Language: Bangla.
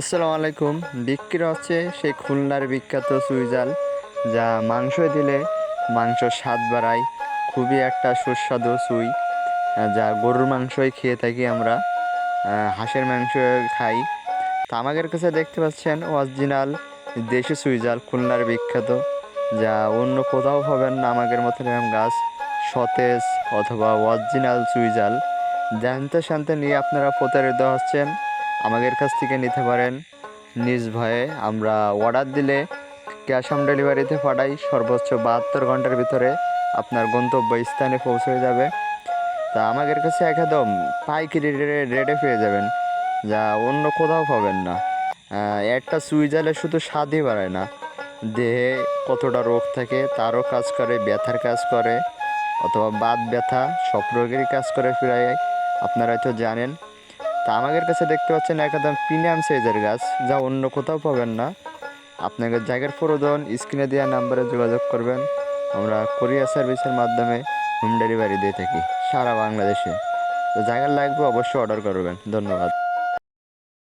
আসসালামু আলাইকুম। বিক্রি হচ্ছে সেই খুলনার বিখ্যাত সুইজাল যা মাংস দিলে মাংস স্বাদ বাড়ায়। খুবই একটা সুস্বাদু সুই, যা গরুর মাংসই খেয়ে থাকি আমরা হাঁসের মাংস খাই। তা আমাদের কাছে দেখতে পাচ্ছেন অরিজিনাল দেশি সুইজাল খুলনার বিখ্যাত, যা অন্য কোথাও পাবেন না আমাদের মতন এরকম গাছ, সতেজ অথবা অরিজিনাল সুইজাল জানতে শান্তে নিয়ে আপনারা প্রতারিত হচ্ছেন। আমাদের কাছ থেকে নিতে পারেন। নিজ ভয়ে আমরা অর্ডার দিলে ক্যাশ অন ডেলিভারিতে পাঠাই। সর্বোচ্চ বাহাত্তর ঘণ্টার ভিতরে আপনার গন্তব্য স্থানে পৌঁছে যাবে। তা আমাদের কাছে একদম পাইকারি রেটে পেয়ে যাবেন। যা অন্য কোথাও পাবেন না। একটা সুইজালে শুধু স্বাদই বাড়ায় না। দেহে কতটা রোগ থাকে তারও কাজ করে, ব্যথার কাজ করে, অথবা বাত ব্যথা সব রোগেরই কাজ করে প্রায় আপনারা হয়তো জানেন তা আমাদের কাছে দেখতে পাচ্ছেন একদম প্রিমিয়াম সাইজের গাছ, যা অন্য কোথাও পাবেন না। আপনাদের জায়গার প্রয়োজন স্ক্রিনে দেওয়া নাম্বারে যোগাযোগ করবেন। আমরা কোরিয়া সার্ভিসের মাধ্যমে হোম ডেলিভারি দিয়ে থাকি, সারা বাংলাদেশে। তো জায়গার লাগবে অবশ্যই অর্ডার করবেন। ধন্যবাদ।